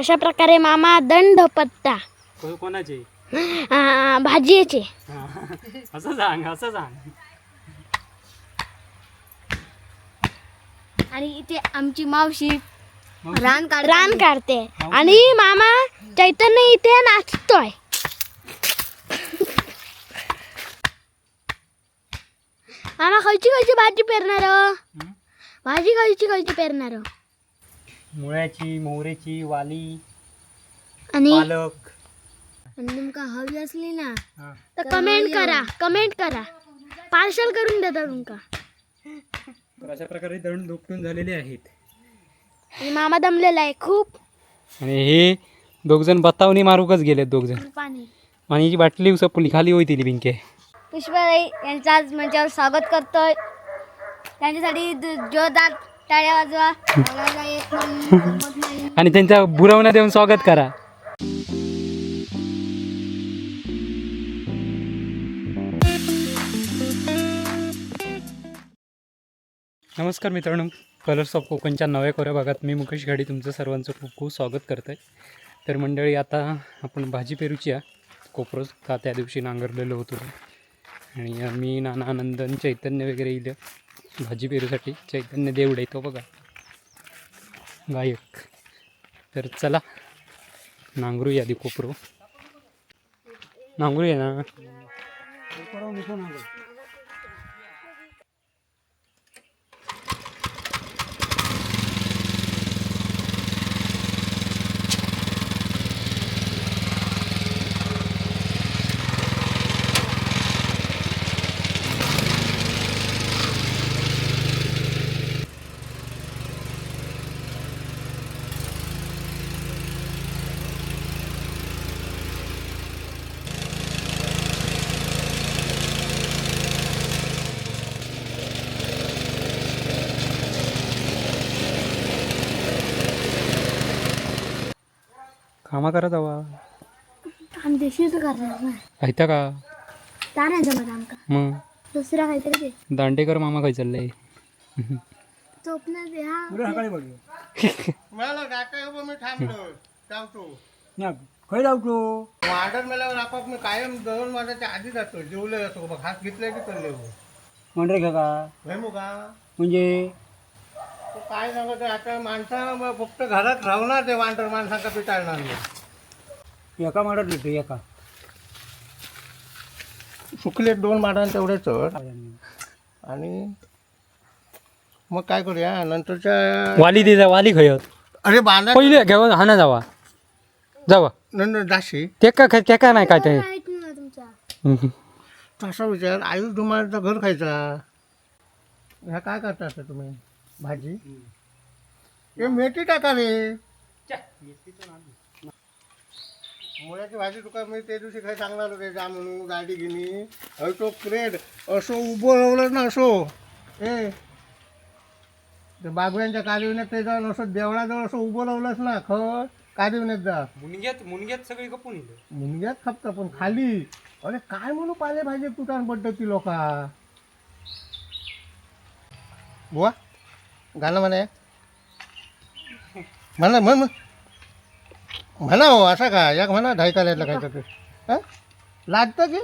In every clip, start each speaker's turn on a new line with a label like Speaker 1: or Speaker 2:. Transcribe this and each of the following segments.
Speaker 1: अशा प्रकारे मामा दंड पत्ता
Speaker 2: को- कोणाचे?
Speaker 1: आ, भाजीचे
Speaker 2: हा. असं सांग असं सांग.
Speaker 1: आणि इथे आमची मावशी
Speaker 2: मावशी?
Speaker 1: रान काढ रान काढते. आणि मामा चैतन्य इथे नाचतोय. मामा खयची खयची भाजी पेरणार
Speaker 2: हं?
Speaker 1: भाजी खयची खयची पेरणार
Speaker 2: मुळ्याची मोहरेची वाली
Speaker 1: आणि
Speaker 2: पालक.
Speaker 1: आणि तुमका हवी असली ना
Speaker 2: हा.
Speaker 1: तर कमेंट करा कमेंट करा. पार्सल करून देता तुमका
Speaker 2: तर अशा प्रकारे दळण दोपटून झालेले आहेत.
Speaker 1: आणि मामा दमलेला आहे खूप.
Speaker 2: आणि हे दोघजण बतावणी मारूकच गेलेत दोघजण.
Speaker 1: पाणी.
Speaker 2: पाण्याची बाटली उसपली खाली होती बिंके.
Speaker 1: पुष्पाताई यांचं आज मंचावर स्वागत करतोय. त्यांच्यासाठी द- जोरदार टाळ्या वाजवा. येत नाही, नाही.
Speaker 2: आणि त्यांच्या बुरवण्या देऊन स्वागत करा. नमस्कार मित्रांनो. कलर्स ऑफ कोकणच्या नव्या कोऱ्या भागात मी मुकेश घाडी तुमचं सर्वांचं खूप खूप स्वागत करतो आहे तर मंडळी आता आपण भाजी पेरूची आहे कोपरोज का त्या दिवशी नांगरलेलो होतो. आणि मी नाना आनंदन चैतन्य वगैरे इलं भाजी पेरूसाठी चैतन्य देवडे तो बघा. गायक. तर चला नांगरू आधी कोपरो नांगरूया ना? कामा करा जावा
Speaker 1: आम्ही देशीच करणार ना.
Speaker 2: ऐता का?
Speaker 1: नाही जमत आमका
Speaker 2: मग?
Speaker 1: दुसरा काहीतरी दे.
Speaker 2: दांडेकर मामा काय चाललंय.
Speaker 1: चोपणार दे हा.
Speaker 3: मला जाता येऊ मी थांबलो. जावतो
Speaker 2: खय जाऊ
Speaker 3: ऑर्डर मला आपाप मी कायम दळून माझ्या आधी जातो. जेवले असो बघ हात घेतले की चालले हो.
Speaker 2: म्हणजे का? म्हणजे?
Speaker 3: तो काय सांगत आता माणसा मग फक्त घरात राहणार ते वांडर माणसांका पिटाळणार नाही.
Speaker 2: एका मारत येतो एका.
Speaker 3: सुकले दोन माडान तेवढे चढ. आणि मग काय करूया नंतरच्या
Speaker 2: वाली दे जा वाली खयत.
Speaker 3: अरे बांधा
Speaker 2: पहिले घेऊन हा ना जावा. जावा.
Speaker 3: नंतर दाशी.
Speaker 2: ते का ते का नाही काय ते.
Speaker 3: तसा विचार आयुष धुमाळचा घर खायचा. ह्या काय करता तुम्ही? भाजी? हे मेथी टाका रे. मुळ्याची भाजी तुका मी त्या दिवशी काय सांगणार होते जा म्हणून गाडी घेणी. अरे तो क्रेड असं उभं राहिलं ना असो. ए ते बागव्यांच्या कादिवण्यात ते जाऊन असं देवळाजवळ असं उभं राहिलंच ना खर. कादिवण्यात जा.
Speaker 2: मुनग्यात मुनग्यात सगळी कपून येतं
Speaker 3: मुनग्यात खपता पण खाली. अरे काय म्हणू पाले भाजी तुटान पडतं ती लोका. बुवा. गाणं म्हणा. म्हणा म्हण म्हण. हो असा का? एक म्हणा ढायकाल्यातलं काय तर हं? लागतं की?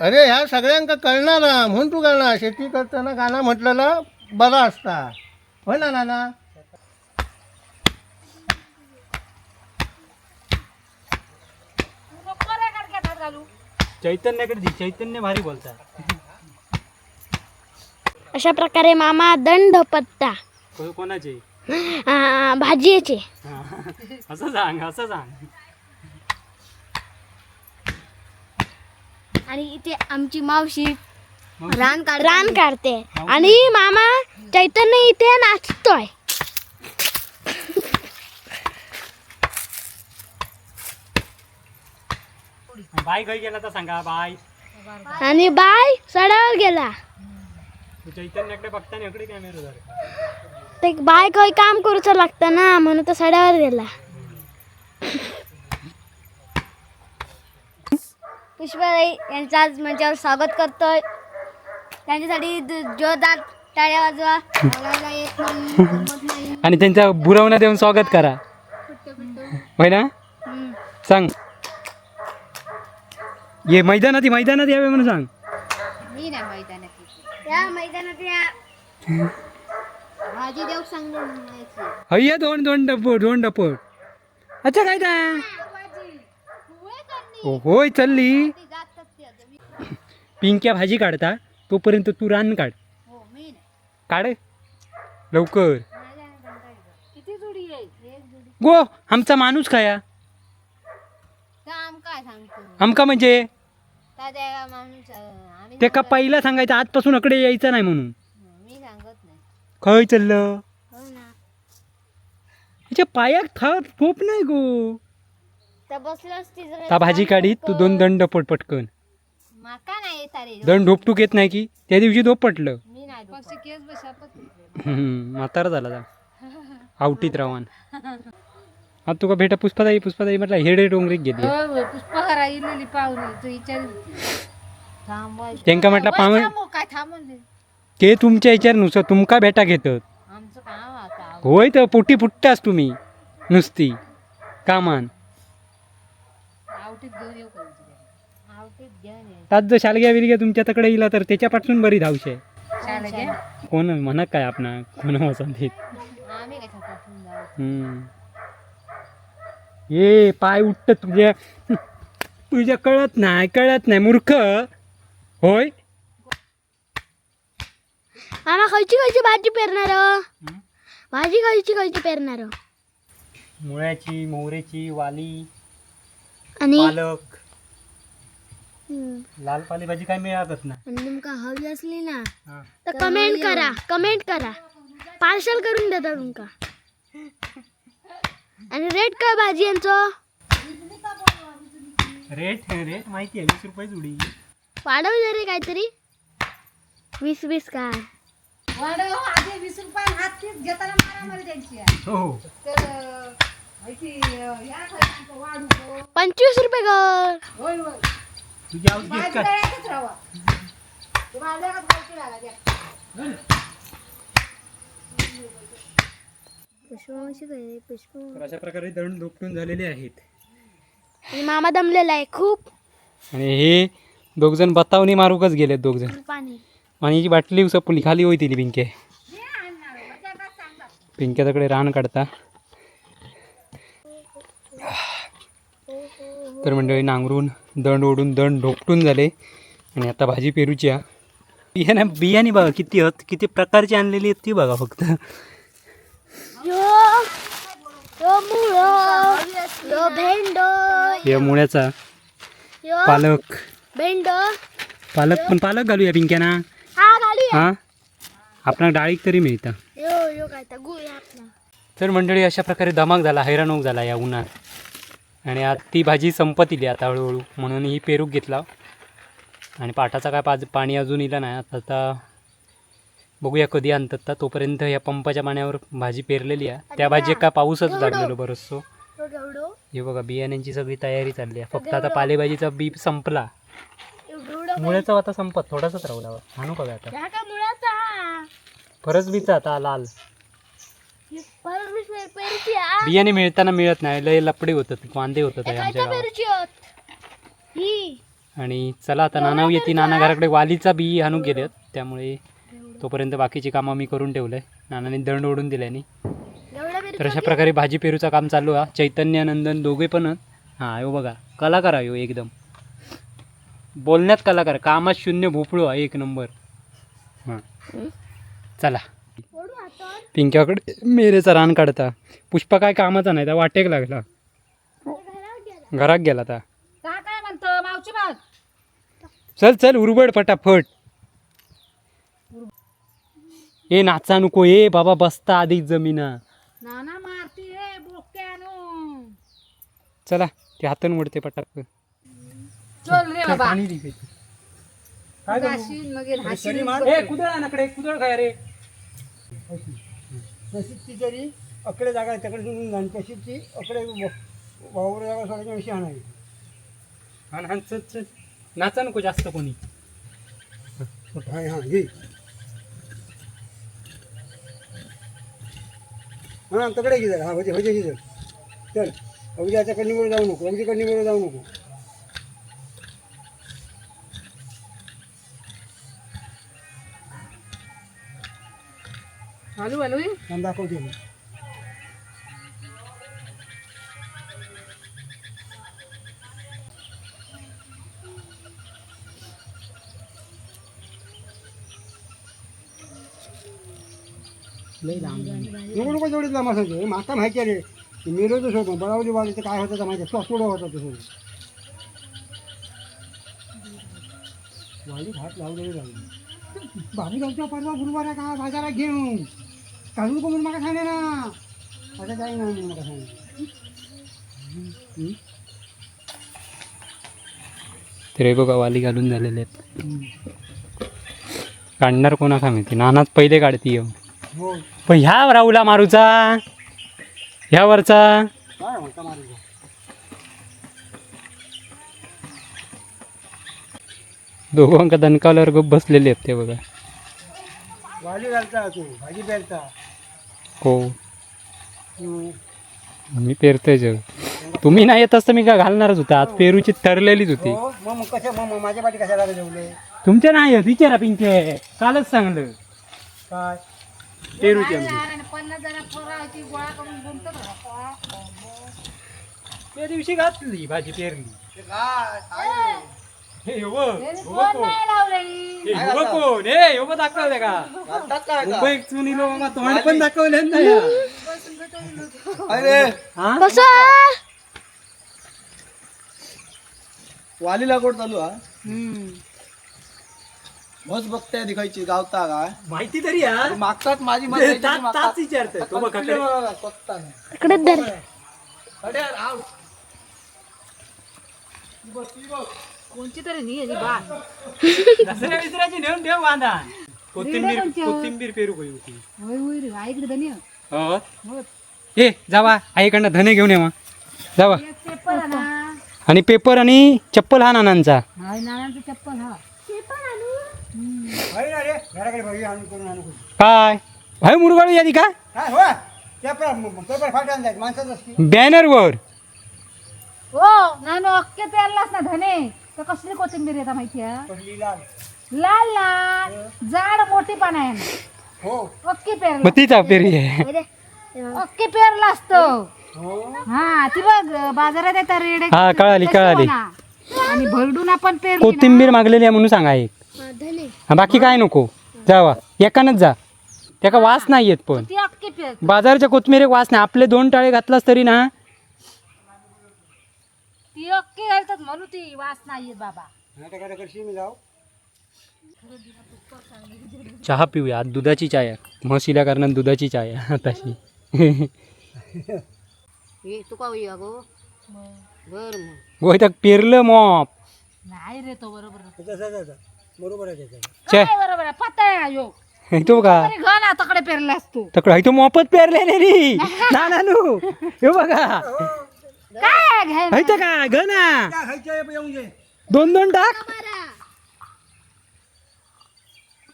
Speaker 3: अरे ह्या सगळ्यांका कळणार ना म्हणून तू गाणं शेती करताना गाणं म्हटलेलं बरा असता. होय ना नाना?
Speaker 2: चैतन्याकडे दे चैतन्य भारी बोलतात
Speaker 1: अशा प्रकारे मामा दंड पत्ता
Speaker 2: को- कोणाचे?
Speaker 1: आ, भाजीचे
Speaker 2: हा. असं सांग असं सांग.
Speaker 1: आणि इथे आमची मावशी
Speaker 2: मावशी?
Speaker 1: रान काढ रान काढते. आणि मामा चैतन्य इथे नाचतोय.
Speaker 2: बाय खय गेला तर सांगा बाय
Speaker 1: आणि बाय सडावर गेला.
Speaker 2: तू इकडे कॅमेरा
Speaker 1: बाय खय काम करूचं लागतं ना म्हणून तो सडावर गेला. पुष्पाताई यांचं आज मंचावर स्वागत करतोय. त्यांच्यासाठी जोरदार टाळ्या वाजवा. बोलायला येत नाही जमत नाही.
Speaker 2: आणि त्यांचा बुरवणा देऊन स्वागत करा. होय ना. सांग. ये मैदानात ये, मैदानात यावे म्हणून सांग.
Speaker 1: या मैदानात या. भाजी देऊ सांगून
Speaker 2: हय्या दोन दोन डपोट दोन डपोट अच्छा काय ता ओ, होय चालली. पिंक्या भाजी काढता तोपर्यंत तू रान काढ.
Speaker 1: हो मी
Speaker 2: काढ. लवकर.
Speaker 1: किती जुडी आहे? एक जुडी.
Speaker 2: गो आमचा माणूस खाया.
Speaker 1: काम काय सांगतो?
Speaker 2: आमका म्हणजे?
Speaker 1: माणूस अं,
Speaker 2: ते का पहिला सांगायचं आजपासून अकडे यायचं नाही म्हणून.
Speaker 1: मी सांगत नाही.
Speaker 2: खय चाललं?
Speaker 1: हो ना.
Speaker 2: तिच्या पायात था नाही गो.
Speaker 1: तर ती जरा
Speaker 2: ता भाजी काढीत तू दोन दंड पट पटकन.
Speaker 1: माका नाही येत रे
Speaker 2: दंड ढोपटूक येत नाही की त्या दिवशी धोप पटलं.
Speaker 1: मी नाही पक्षी केस बसापत
Speaker 2: हम्म, म्हातारा झाला जा. आवटीत रावान. आता तुका भेटा पुष्पाताई पुष्पाताई म्हटलं हेडे डोंगरीक
Speaker 1: पुष्पहारा इलेली पाहुणे तू विचार थांबवायचं
Speaker 2: त्यांका म्हटलं
Speaker 1: काय थांबवले
Speaker 2: ते तुमच्या ह्याच्यानुसार तुमका भेटा घेतात.
Speaker 1: आमचं काम आता
Speaker 2: होय तर पोटी फुटतास तुम्ही नुसती कामान.
Speaker 1: आवटीत घेऊन येऊ आवटीत घेऊन ये.
Speaker 2: त्यात जर शालग्या बिलग्या तुमच्या तकडे येईल तर त्याच्यापासून बरी धावशे.
Speaker 1: शाळेत
Speaker 2: कोण म्हणत काय आपणा? कोण
Speaker 1: आम्ही काय जाऊ?
Speaker 2: हम्म. ये पाय उठत तुझ्या तुझ्या कळत नाही कळत नाही मूर्ख. होय?
Speaker 1: आम्हा खयची खयची भाजी पेरणार? भाजी खयची खयची पेरणार?
Speaker 2: मुळ्याची मोहरेची वाली
Speaker 1: आणि?
Speaker 2: पालक.
Speaker 1: हम्म.
Speaker 2: लाल पालेभाजी काय मिळतच ना
Speaker 1: आणि तुमका हवी असली ना
Speaker 2: हा.
Speaker 1: तर कमेंट करा कमेंट करा. पार्सल करून देता तुमका. आणि रेट काय भाजी यांचं?
Speaker 2: रेट रेट माहिती आहे वीस रुपये जुडी.
Speaker 1: वाढव जरी काहीतरी. वीस वीस काय
Speaker 2: हो
Speaker 1: पंचवीस रुपये कर
Speaker 2: तुझी आवाज घेत काय तर अशा प्रकारे दळण धोपटून झालेले आहेत.
Speaker 1: आणि मामा दमलेला आहे खूप.
Speaker 2: आणि हे दोघ जण बतावणी मारूकच गेलेत दोघ जण
Speaker 1: पाणी.
Speaker 2: पाण्याची बाटली उसपली खाली होती पिंके. पिंक्याकडे रान काढता. तर मंडळी नांगरून दंड ओढून दंड ढोपटून झाले. आणि आता भाजी पेरूची बियाणे बियाणे बघा किती आहेत किती प्रकारची आणलेली आहेत ती बघा फक्त.
Speaker 1: यो
Speaker 2: मुळ्याचा पालक.
Speaker 1: भेंडो.
Speaker 2: पालक पण पालक घालूया पिंक्याना.
Speaker 1: हा घालूया
Speaker 2: हां? आपणाला डाळीक तरी मिळतं.
Speaker 1: यो यो काय तर गुळ आपला.
Speaker 2: तर मंडळी अशा प्रकारे धमाक झाला हैराणोक झाला या उन्हात. आणि आता ती भाजी संपत इली आता हळूहळू. म्हणून ही पेरूक घेतला. आणि पाटाचा काय पाज पाणी अजून इलं नाही. आता आता बघूया कधी आणतात. तर तोपर्यंत या पंपाच्या पाण्यावर भाजी पेरलेली आहे. त्या भाजी काय पाऊसच लागलेलो बरंचसो.
Speaker 1: यो घेवडो
Speaker 2: हे बघा बियाण्यांची सगळी तयारी चालली आहे. फक्त आता पालेभाजीचा बी संपला. मुळ्याचा आता संपत थोडासाच राहिला आणू का आता?
Speaker 1: ह्या काय मुळाचा
Speaker 2: फरस बीचा आता लाल.
Speaker 1: पेरूची हा
Speaker 2: बियाणे मिळताना मिळत नाही लय लपडे होतात वांदे होतात
Speaker 1: हे
Speaker 2: आमच्या गावात.
Speaker 1: पेरूची होत. ही.
Speaker 2: आणि चला आता नाना येते नाना घराकडे वालीचा बी आणून गेलेत. त्यामुळे तोपर्यंत बाकीची कामं मी करून ठेवलंय. नानाने दंड ओढून दिल्याने
Speaker 1: घेवडा पेरू
Speaker 2: तर अशा प्रकारे भाजी पेरूचं काम चालू आहे. चैतन्य नंदन दोघे पण. हा यो बघा. कलाकार आहे ह्यो एकदम. बोलण्यात कलाकार कामात शून्य भोपळो आहे एक नंबर. हां. चला. पिंक्याकडे मेरेचा रान काढता. पुष्पा काय कामाचा नाही त्या वाटेक लागला. घरात गेला आता.
Speaker 1: का काय म्हणतो मावची बाग
Speaker 2: चल चल उरबड फटाफट. ए नाचा नको ए बाबा बसता आधी जमीना.
Speaker 1: नाना मारती रे बोक्यानो.
Speaker 2: चला ते हातून उडते पटाक
Speaker 1: चल रे बाबा.
Speaker 2: पाणी दे काय ए कुदळ कुदळ काय रे.
Speaker 3: तशीच ती अकडे जागा आहे त्याकडे जाण तशीच ती अकडे वावर जागा सोडायची अशी आणावी
Speaker 2: आणि नाचा नको जास्त कोणी.
Speaker 3: हा हां घे.
Speaker 4: हां तकडे घे जरा. हां भजे भजे घे जरा चल. अवजाच्या कन्नीवर जाऊ नको. अवजी कन्नीवर जाऊ नको.
Speaker 5: आलू आलू
Speaker 4: थांब दाखवते मी नको नको तेवढेच लांब असायचं माका माहिती आहे रे. मिरजच होतो बळावली वाढीचं काय होतं का माहिती आहे. स्वस्त होतं तसं वाढीत हात लावलेली लागले बाबू जाऊच्या परवा गुरुवार आहे का? बाजारात घेऊन. काढू नको म्हणून मला सांगे ना. असं काही नाही म्हणून मला सांगे.
Speaker 2: तर हे बघा वाली घालून झालेले आहेत. काढणार कोणा माहिती? नानाच पहिले काढती
Speaker 4: हो.
Speaker 2: पण ह्या राहुला मारूचा? ह्या वरचा?
Speaker 4: काय म्हणता मारू
Speaker 2: दोघांका दणकावल्यावर गप बसलेले आहेत ते बघा.
Speaker 4: वाली घालता तू? भाजी प्यालता
Speaker 2: हो. मी पेरतोय जग. तुम्ही नाही येत असतं मी का घालणारच होता? आज पेरूची ठरलेलीच होती.
Speaker 4: हो. मग मग कसं मग मग माझ्या पाठी कशाला जेवले?
Speaker 2: तुमच्या नाही येत. विचारा पिंके. कालच सांगलं.
Speaker 4: काय?
Speaker 2: पेरूची आमची
Speaker 5: पन्नास जण पोराची गोळा करून गुंतत राहता.
Speaker 2: त्या दिवशी घातली भाजी पेरली. हे हो,
Speaker 5: हे कोण नाही लावलंय
Speaker 2: हे? हो कोण? हे हो दाखवले का? मुंबई चुनी लोक तोंड पण दाखवले नाही
Speaker 3: अरे
Speaker 2: हा?
Speaker 1: कसं
Speaker 3: वाली लागवड चालू हा मस्त बघताय दिखायची गावता काय?
Speaker 2: माहिती तरी यार.
Speaker 3: मागतात माझी
Speaker 2: ताच विचारतोय. तो बघकडे.
Speaker 1: इकडे धर.
Speaker 5: कोणची तरी नाही
Speaker 2: दसऱ्या विसऱ्याची नेऊन ठेव बांधा कोथिंबीर कोथिंबीर पेरू होती
Speaker 5: होय होय रे ऐकडे धनी
Speaker 2: हो? ए जावा. आईकडनं धने घेऊन ये मग. जावा.
Speaker 5: पेपर
Speaker 2: आणि. पेपर आणि चप्पल हा नानांचा.
Speaker 5: हाय चप्पल हा.
Speaker 2: काय? भाई मुरगाळू यादी का?
Speaker 4: हो
Speaker 2: बॅनरवर
Speaker 5: हो नानो अक्के पेरलास ना धने. तर कसली कोथिंबीर येता माहिती आहे?
Speaker 4: कसली लाल.
Speaker 5: लाल ना जाड मोठी पान आहे. ना
Speaker 4: हो.
Speaker 5: अक्की पेरला.
Speaker 2: मग तीच पेरी आहे
Speaker 5: अक्की पेरला असतो.
Speaker 4: हो.
Speaker 5: हा ती बघ बाजारात येतात रेडे
Speaker 2: हा, कळाली, कळाली.
Speaker 5: आणि भरडून आपण पेरली ना.
Speaker 2: कोथिंबीर मागलेली आहे म्हणून सांगा एक. हा, बाकी काय नको. जावा. एकानच जा. त्याका वास नाही येत पण.
Speaker 5: ती अक्की पेर.
Speaker 2: बाजारच्या कोथमिरीक वास नाही. आपले दोन टाळे घातलास तरी ना
Speaker 5: ती अक्की घालतात म्हणून ती वास नाही येत बाबा.
Speaker 4: आता काय करशील मी जाऊ.
Speaker 2: चहा पिऊया आज दुधाची चाय आहे. म्हशील्या कारणात दुधाची चाय आहे तशी
Speaker 5: तुका बर मग.
Speaker 2: गोहितक पेरलं मॉप.
Speaker 5: नाही रे तो बरोबर.
Speaker 4: तसं तसं बरोबर आहे त्याचं.
Speaker 5: काय बरोबर आहे पत्ता आहे यो.
Speaker 2: तो का
Speaker 5: तरी घन तकडे पेरलास तू.
Speaker 2: तकडं तो मॉपच पेरलेले रे. ना नानू हे बघा.
Speaker 5: काय घे
Speaker 2: हैत का? गना
Speaker 4: काय खायचं येऊन जे
Speaker 2: दोन दोन टाक.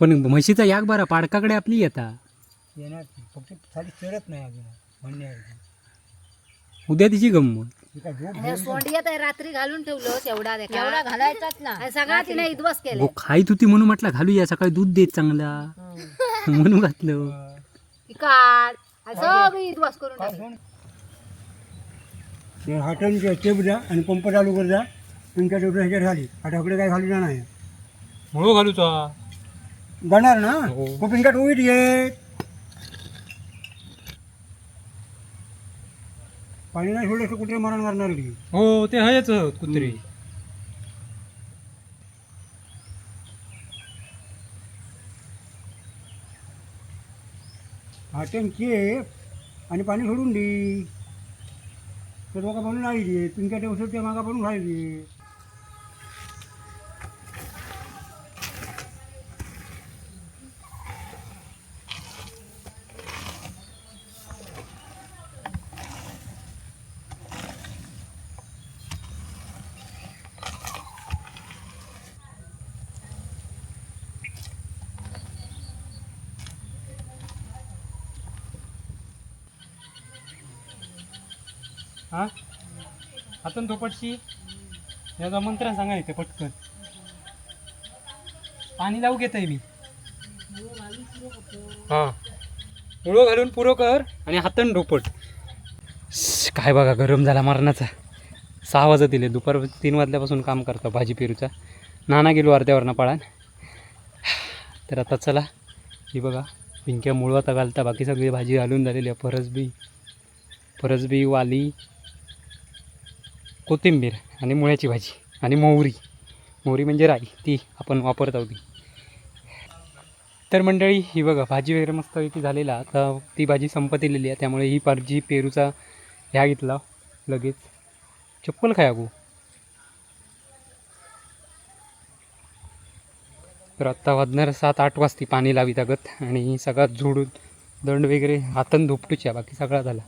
Speaker 2: पण म्हशीचा याक बरा पाडकाकडे आपली येता.
Speaker 4: येणार ती. फक्त खाली चढत नाही अजून.
Speaker 2: उद्या तिची गंमत.
Speaker 4: ती काय झोप
Speaker 5: सोंडियात आहे रात्री घालून ठेवलं एवढा एवढा घालायचाच ना. सगळा तिने इद्वस केलं
Speaker 2: गो खाईत होती म्हणून म्हटलं घालूया सकाळी दूध देत चांगला. म्हणून घातलं.
Speaker 5: ती काढ. आणि सगळी इद्वस करून टाकली.
Speaker 4: ते हाटन टेप द्या आणि पंप चालू कर द्या. तुमच्या टेबल ह्याच्यात झाली हाटाकडे काय घालू नाही
Speaker 2: म्हणून घालूचा
Speaker 4: जाणार ना?
Speaker 2: हो.
Speaker 4: मग पिंकाट उईट येत पाणी नाही सोडलं तर कुठे मरण करणार ती
Speaker 2: हो ते आहेच कुत्री.
Speaker 4: हाटन चेप आणि पाणी सोडून दे. ते लोक बनून नाही दे तुमच्या टेबल त्या मागा बनून राहिली.
Speaker 2: पटकन तो पटशी याचा मंत्र सांगा इथे पटकन. पाणी लावू घेत आहे मी. हां. मुळो घालून पुरो कर आणि हातन ढोपट काय बघा गरम झाला मरणाचा. सहा वाजत दिले दुपार तीन वाजल्यापासून काम करतो भाजी पेरूचा. नाना गेलो अर्ध्यावरनं पळान तर आता चला. ही बघा पिंक्या मुळवाता घालता. बाकी सगळी भाजी घालून झालेली आहे. फरसबी फरसबी वाली. कोथिंबीर आणि मुळ्याची भाजी आणि मोहरी. मोहरी म्हणजे राई ती आपण वापरत आहोत. तर मंडळी ही बघा भाजी वगैरे मस्तपैकी झालेला. आता ती भाजी संपतलेली आहे त्यामुळे ही भाजी पेरूचा ह्या घेतला लगेच. चप्पल खाया गो. तर आत्ता वाजणार सात आठ वाजती पाणी लावी लागत आणि सगळा झोडून दंड वगैरे हातन धोपटूच्या बाकी सगळा झाला.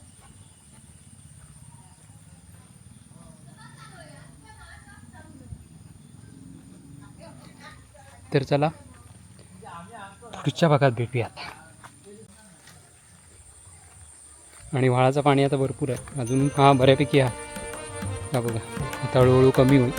Speaker 2: तर चला पुढच्या भागात भेटूयात? आणि व्हाळाचं पाणी आता भरपूर आहे. अजून हा बऱ्यापैकी हा बघा आता हळूहळू कमी होईल.